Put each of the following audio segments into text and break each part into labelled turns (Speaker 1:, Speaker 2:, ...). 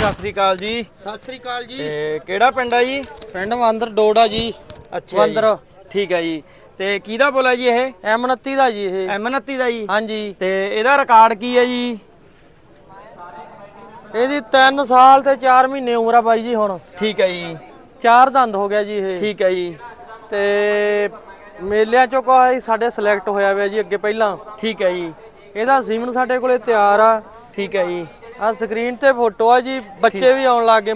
Speaker 1: ਸਤਿ ਸ੍ਰੀ ਅਕਾਲ ਜੀ।
Speaker 2: ਸਤਿ ਸ੍ਰੀ ਅਕਾਲ ਜੀ।
Speaker 1: ਤੇ ਕਿਹੜਾ ਪਿੰਡ ਆ ਜੀ?
Speaker 2: ਪਿੰਡ ਮੰਦਰ ਡੋੜਾ ਜੀ।
Speaker 1: ਅੱਛਾ
Speaker 2: ਵੰਦਰ।
Speaker 1: ਜੀ ਠੀਕ ਹੈ ਜੀ। ਤੇ ਕਿਹਦਾ ਬੋਲਾ ਜੀ ਇਹ?
Speaker 2: M29 ਦਾ ਜੀ ਇਹ।
Speaker 1: M29 ਦਾ ਜੀ।
Speaker 2: ਹਾਂਜੀ।
Speaker 1: ਤੇ ਇਹਦਾ ਰਿਕਾਰਡ ਕੀ ਹੈ ਜੀ?
Speaker 2: ਇਹਦੀ 3 ਸਾਲ ਤੇ 4 ਮਹੀਨੇ ਉਮਰ ਆ ਬਾਈ ਜੀ ਹੁਣ।
Speaker 1: ਠੀਕ ਹੈ ਜੀ।
Speaker 2: ਚਾਰ ਦੰਦ ਹੋ ਗਿਆ ਜੀ ਇਹ।
Speaker 1: ਠੀਕ ਹੈ ਜੀ।
Speaker 2: ਤੇ ਮੇਲਿਆਂ ਚੋਂ ਕੋਈ ਸਾਡੇ ਸਿਲੈਕਟ ਹੋਇਆ ਹੋਇਆ ਜੀ ਅੱਗੇ ਪਹਿਲਾਂ।
Speaker 1: ਠੀਕ ਹੈ ਜੀ।
Speaker 2: ਇਹਦਾ ਸੀਮਨ ਸਾਡੇ ਕੋਲੇ ਤਿਆਰ ਆ।
Speaker 1: ਠੀਕ ਹੈ ਜੀ।
Speaker 2: ਆ ਸਕਰੀਨ ਤੇ ਫੋਟੋ ਆ ਜੀ ਬੱਚੇ ਵੀ ਆਉਣ ਲੱਗ ਗਏ।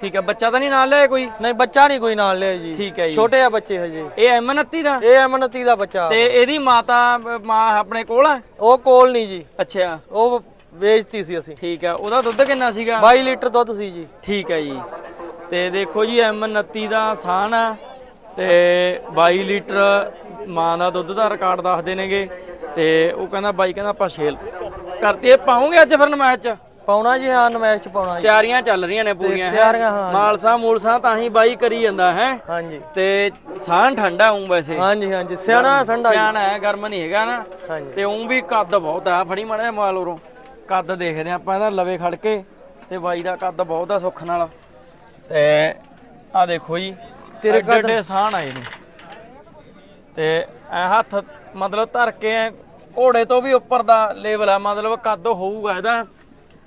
Speaker 1: ਠੀਕ ਹੈ ਬੱਚਾ ਤਾਂ ਨਹੀਂ ਨਾਲ ਲਿਆ ਕੋਈ?
Speaker 2: ਨਹੀਂ ਬੱਚਾ ਨਹੀਂ ਕੋਈ ਨਾਲ ਲਿਆ ਜੀ।
Speaker 1: ਠੀਕ ਹੈ ਜੀ।
Speaker 2: ਛੋਟੇ ਆ ਬੱਚੇ ਹਜੇ।
Speaker 1: ਇਹ M29 ਦਾ?
Speaker 2: ਇਹ M29 ਦਾ ਬੱਚਾ।
Speaker 1: ਤੇ ਇਹਦੀ ਮਾਤਾ ਮਾਂ ਆਪਣੇ ਕੋਲ ਆ?
Speaker 2: ਉਹ ਕੋਲ ਨਹੀਂ ਜੀ।
Speaker 1: ਅੱਛਾ।
Speaker 2: ਉਹ ਵੇਚਤੀ ਸੀ ਅਸੀਂ।
Speaker 1: ਠੀਕ ਹੈ ਉਹਦਾ ਦੁੱਧ ਕਿੰਨਾ ਸੀਗਾ?
Speaker 2: 22 ਲੀਟਰ ਦੁੱਧ ਸੀ ਜੀ।
Speaker 1: ਠੀਕ ਹੈ ਜੀ। ਤੇ ਦੇਖੋ ਜੀ M29 ਦਾ ਸਾਨ ਆ। ਤੇ 22 ਲੀਟਰ ਮਾਂ ਦਾ ਦੁੱਧ ਦਾ ਰਿਕਾਰਡ ਦੱਸਦੇ ਨੇਗੇ। ਤੇ ਉਹ ਕਹਿੰਦਾ ਬਾਈ ਕਹਿੰਦਾ ਆਪਾਂ ਛੇਲ ਕਰਤੀ ਇਹ ਪਾਉਂਗੇ ਅੱਜ ਫਿਰ ਨਮਾਜ਼ ਚ?
Speaker 2: ਪਾਉਣਾ ਜੀ ਹਾਂ ਨਮੈਸ਼ ਚ ਪਾਉਣਾ ਜੀ।
Speaker 1: ਤਿਆਰੀਆਂ ਚੱਲ ਰਹੀਆਂ ਨੇ ਪੂਰੀਆਂ ਹੈਂ।
Speaker 2: ਤਿਆਰੀਆਂ ਹਾਂ।
Speaker 1: ਮਾਲਸਾ ਮੂਲਸਾ ਤਾਂ ਹੀ ਬਾਈ ਕਰੀ ਜਾਂਦਾ ਹੈ?
Speaker 2: ਹਾਂਜੀ।
Speaker 1: ਤੇ ਸਾਨ ਠੰਡਾ ਹੂੰ ਵੈਸੇ।
Speaker 2: ਹਾਂਜੀ ਹਾਂਜੀ। ਸਿਆਣਾ ਠੰਡਾ ਜੀ।
Speaker 1: ਸਿਆਣਾ ਹੈ ਗਰਮ ਨਹੀਂ ਹੈਗਾ ਨਾ।
Speaker 2: ਹਾਂਜੀ।
Speaker 1: ਤੇ ਉਂ ਵੀ ਕੱਦ ਬਹੁਤ ਆ ਫੜੀ ਮਾੜਾ ਮਾਲ ਉਰੋਂ। ਕੱਦ ਦੇਖਦੇ ਆ ਆਪਾਂ ਇਹਦਾ ਲਵੇ ਖੜ ਕੇ ਤੇ ਬਾਈ ਦਾ ਕੱਦ ਬਹੁਤ ਆ ਸੁੱਖ ਨਾਲ। ਤੇ ਆ ਦੇਖੋ ਜੀ
Speaker 2: ਤੇਰੇ
Speaker 1: ਐਡੇ ਐਡੇ ਸਾਹ ਆਏ ਨੇ ਤੇ ਐ ਹੱਥ ਮਤਲਬ ਧਰ ਕੇ ਐਂ ਘੋੜੇ ਤੋਂ ਵੀ ਉੱਪਰ ਦਾ ਲੈਵਲ ਆ ਮਤਲਬ ਕੱਦ ਹੋਊਗਾ ਇਹਦਾ।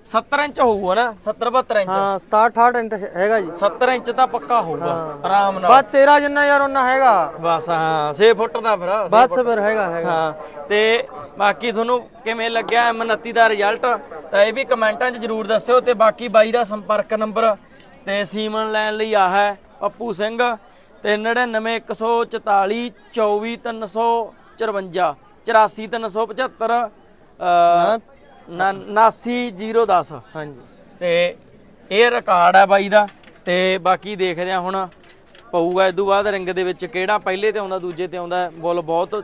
Speaker 1: 70 ਇੰਚ ਹੋਊਗਾ ਨਾ 70 72 ਇੰਚ।
Speaker 2: ਹਾਂ 67 68 ਇੰਚ ਹੈਗਾ ਜੀ।
Speaker 1: 70 ਇੰਚ ਤਾਂ ਪੱਕਾ ਹੋਊਗਾ ਆਰਾਮ ਨਾਲ।
Speaker 2: ਬਸ ਤੇਰਾ ਜਿੰਨਾ ਯਾਰ ਉਹਨਾਂ ਹੈਗਾ।
Speaker 1: ਬਸ ਹਾਂ 6 ਫੁੱਟ ਦਾ ਫਿਰ
Speaker 2: ਬਸ ਫਿਰ ਹੈਗਾ ਹੈਗਾ।
Speaker 1: ਹਾਂ ਤੇ ਬਾਕੀ ਤੁਹਾਨੂੰ ਕਿਵੇਂ ਲੱਗਿਆ M29 ਦਾ ਰਿਜ਼ਲਟ ਤਾਂ ਇਹ ਵੀ ਕਮੈਂਟਾਂ 'ਚ ਜਰੂਰ ਦੱਸਿਓ ਤੇ ਬਾਕੀ ਬਾਈ ਦਾ ਸੰਪਰਕ ਨੰਬਰ ਤੇ ਸੀਮਨ ਲੈਣ ਲਈ ਆ ਹੈ ਪੱਪੂ ਸਿੰਘ ਤੇ 99144 24354 84375 89010
Speaker 2: ਹਾਂਜੀ।
Speaker 1: ਤੇ ਇਹ ਰਿਕਾਰਡ ਹੈ ਬਾਈ ਦਾ ਤੇ ਬਾਕੀ ਦੇਖਦੇ ਆ ਹੁਣ ਪਊਗਾ ਇਸ ਤੋਂ ਬਾਅਦ ਰਿੰਗ ਦੇ ਵਿੱਚ ਕਿਹੜਾ ਪਹਿਲੇ ਤੇ ਆਉਂਦਾ ਦੂਜੇ ਤੇ ਆਉਂਦਾ ਬੁੱਲ ਬਹੁਤ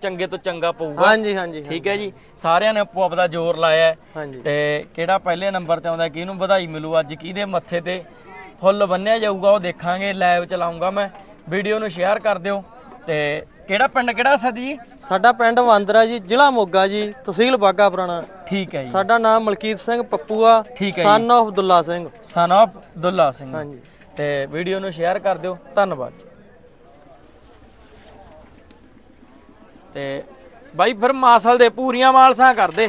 Speaker 1: ਚੰਗੇ ਤੋਂ ਚੰਗਾ ਪਊਗਾ।
Speaker 2: ਹਾਂਜੀ ਹਾਂਜੀ
Speaker 1: ਠੀਕ ਹੈ ਜੀ। ਸਾਰਿਆਂ ਨੇ ਆਪੋ ਆਪਦਾ ਜ਼ੋਰ ਲਾਇਆ ਤੇ ਕਿਹੜਾ ਪਹਿਲੇ ਨੰਬਰ ਤੇ ਆਉਂਦਾ ਕਿਹਨੂੰ ਵਧਾਈ ਮਿਲੂ ਅੱਜ ਕਿਹਦੇ ਮੱਥੇ ਤੇ ਫੁੱਲ ਬੰਨਿਆ ਜਾਊਗਾ ਉਹ ਦੇਖਾਂਗੇ ਲਾਈਵ ਚਲਾਉਂਗਾ ਮੈਂ। ਵੀਡੀਓ ਨੂੰ ਸ਼ੇਅਰ ਕਰ ਦਿਓ। ਤੇ ਕਿਹੜਾ ਪਿੰਡ ਕਿਹੜਾ ਸਦੀ
Speaker 2: ਸਾਡਾ ਪਿੰਡ ਵਾਂਦਰਾ ਜੀ ਜ਼ਿਲ੍ਹਾ ਮੋਗਾ ਜੀ ਤਹਿਸੀਲ ਬਾਗਾ ਪੁਰਾਣਾ।
Speaker 1: ਠੀਕ ਹੈ ਜੀ।
Speaker 2: ਸਾਡਾ ਨਾਮ ਮਲਕੀਤ ਸਿੰਘ ਪੱਪੂ ਆ
Speaker 1: ਠੀਕ ਹੈ
Speaker 2: son of Abdulla Singh.
Speaker 1: Son of Dulla Singh.
Speaker 2: ਹਾਂਜੀ।
Speaker 1: ਤੇ ਵੀਡੀਓ ਨੂੰ ਸ਼ੇਅਰ ਕਰ ਦਿਓ। ਧੰਨਵਾਦ। ਤੇ ਬਾਈ ਫਿਰ ਮਾਸਲ ਦੇ ਪੂਰੀਆਂ ਮਾਲਸਾਂ ਕਰ ਦੇ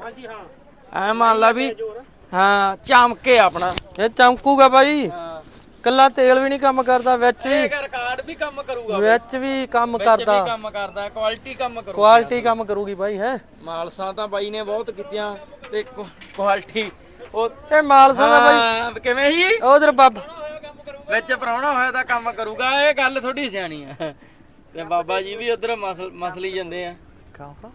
Speaker 1: ਹਾਂਜੀ ਹਾਂ। ਐ ਮੰਨ ਲਾ ਵੀ ਹਾਂ ਚਮਕੇ ਆਪਣਾ।
Speaker 2: ਇਹ ਚਮਕੂਗਾ ਬਾਈ।
Speaker 1: ਹਾਂ।
Speaker 2: ਕੱਲਾ ਤੇਲ ਵੀ ਨਹੀਂ ਕੰਮ ਕਰਦਾ ਵਿੱਚ ਵੀ।
Speaker 1: ਵੀ ਕੰਮ ਕਰੂਗਾ
Speaker 2: ਵਿੱਚ ਵੀ ਕੰਮ
Speaker 1: ਵਿੱਚ ਵੀ
Speaker 2: ਕਰਦਾ।
Speaker 1: ਕੰਮ ਕਰਦਾ ਕੁਆਲਿਟੀ ਕੰਮ ਕਰੂਗਾ।
Speaker 2: ਕੁਆਲਿਟੀ ਕੰਮ ਕਰੂਗੀ ਬਾਈ ਹੈ?
Speaker 1: ਮਾਲਸਾਂ ਤਾਂ ਬਾਈ ਨੇ ਬਹੁਤ ਕੀਤੀਆਂ ਤੇ ਕੁਆਲਿਟੀ ਉਹ
Speaker 2: ਇਹ ਮਾਲਸਾ ਦਾ ਬਾਈ
Speaker 1: ਹਾਂ, ਕਿਵੇਂ ਸੀ?
Speaker 2: ਉਧਰ ਬੱਬ
Speaker 1: ਵਿੱਚ ਪ੍ਰਾਹੁਣਾ ਹੋਇਆ ਤਾਂ ਕੰਮ ਕਰੂਗਾ ਇਹ ਗੱਲ ਥੋੜੀ ਸਿਆਣੀ ਆ। ਤੇ ਬਾਬਾ ਜੀ ਵੀ ਉਧਰ ਮਸਲ ਮਸਲੀ ਜਾਂਦੇ ਆ।
Speaker 2: ਕਾਹ